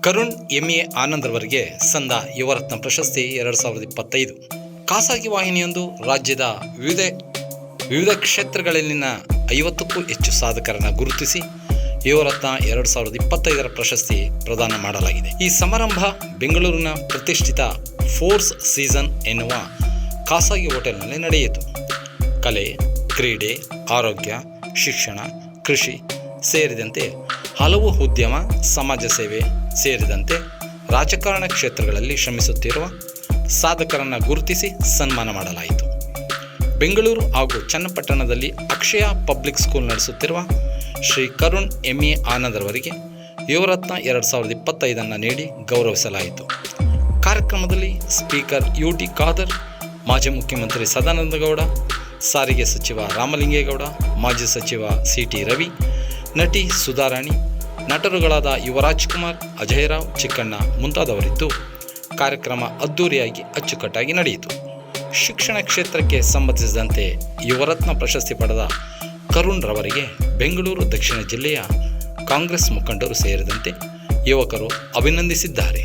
Karun M A ಆನಂದ್ರವರಿಗೆ ಸಂದ ಯುವರತ್ನ ಪ್ರಶಸ್ತಿ ಎರಡು ಸಾವಿರದ ಇಪ್ಪತ್ತೈದು. ಖಾಸಗಿ ವಾಹಿನಿಯೊಂದು ರಾಜ್ಯದ ವಿವಿಧ ವಿವಿಧ ಕ್ಷೇತ್ರಗಳಲ್ಲಿನ ಐವತ್ತಕ್ಕೂ ಹೆಚ್ಚು ಸಾಧಕರನ್ನು ಗುರುತಿಸಿ ಯುವರತ್ನ ಎರಡು ಸಾವಿರದ ಇಪ್ಪತ್ತೈದರ ಪ್ರಶಸ್ತಿ ಪ್ರದಾನ ಮಾಡಲಾಗಿದೆ. ಈ ಸಮಾರಂಭ ಬೆಂಗಳೂರಿನ ಪ್ರತಿಷ್ಠಿತ ಫೋರ್ಸ್ ಸೀಸನ್ ಎನ್ನುವ ಖಾಸಗಿ ಹೋಟೆಲ್ನಲ್ಲಿ ನಡೆಯಿತು. ಕಲೆ, ಕ್ರೀಡೆ, ಆರೋಗ್ಯ, ಶಿಕ್ಷಣ, ಕೃಷಿ ಸೇರಿದಂತೆ ಹಲವು ಉದ್ಯಮ, ಸಮಾಜ ಸೇವೆ ಸೇರಿದಂತೆ ರಾಜಕಾರಣ ಕ್ಷೇತ್ರಗಳಲ್ಲಿ ಶ್ರಮಿಸುತ್ತಿರುವ ಸಾಧಕರನ್ನು ಗುರುತಿಸಿ ಸನ್ಮಾನ ಮಾಡಲಾಯಿತು. ಬೆಂಗಳೂರು ಹಾಗೂ ಚನ್ನಪಟ್ಟಣದಲ್ಲಿ ಅಕ್ಷಯ ಪಬ್ಲಿಕ್ ಸ್ಕೂಲ್ ನಡೆಸುತ್ತಿರುವ ಶ್ರೀ ಕರುಣ್ ಎಂ ಎ ಆನಂದ್ರವರಿಗೆ ಯುವರತ್ನ ಎರಡು ಸಾವಿರದ ಇಪ್ಪತ್ತೈದನ್ನು ನೀಡಿ ಗೌರವಿಸಲಾಯಿತು. ಕಾರ್ಯಕ್ರಮದಲ್ಲಿ ಸ್ಪೀಕರ್ ಯು ಟಿ ಖಾದರ್, ಮಾಜಿ ಮುಖ್ಯಮಂತ್ರಿ ಸದಾನಂದ ಗೌಡ, ಸಾರಿಗೆ ಸಚಿವ ರಾಮಲಿಂಗೇಗೌಡ, ಮಾಜಿ ಸಚಿವ ಸಿ ಟಿ ರವಿ ನಟಿ ಸುಧಾರಾಣಿ ನಟರುಗಳಾದ ಯುವರಾಜ್ ಕುಮಾರ್, ಅಜಯ್ ರಾವ್, ಚಿಕ್ಕಣ್ಣ ಮುಂತಾದವರಿದ್ದು ಕಾರ್ಯಕ್ರಮ ಅದ್ದೂರಿಯಾಗಿ ಅಚ್ಚುಕಟ್ಟಾಗಿ ನಡೆಯಿತು. ಶಿಕ್ಷಣ ಕ್ಷೇತ್ರಕ್ಕೆ ಸಂಬಂಧಿಸಿದಂತೆ ಯುವರತ್ನ ಪ್ರಶಸ್ತಿ ಪಡೆದ ಕರುಣ್ ರವರಿಗೆ ಬೆಂಗಳೂರು ದಕ್ಷಿಣ ಜಿಲ್ಲೆಯ ಕಾಂಗ್ರೆಸ್ ಮುಖಂಡರು ಸೇರಿದಂತೆ ಯುವಕರು ಅಭಿನಂದಿಸಿದ್ದಾರೆ.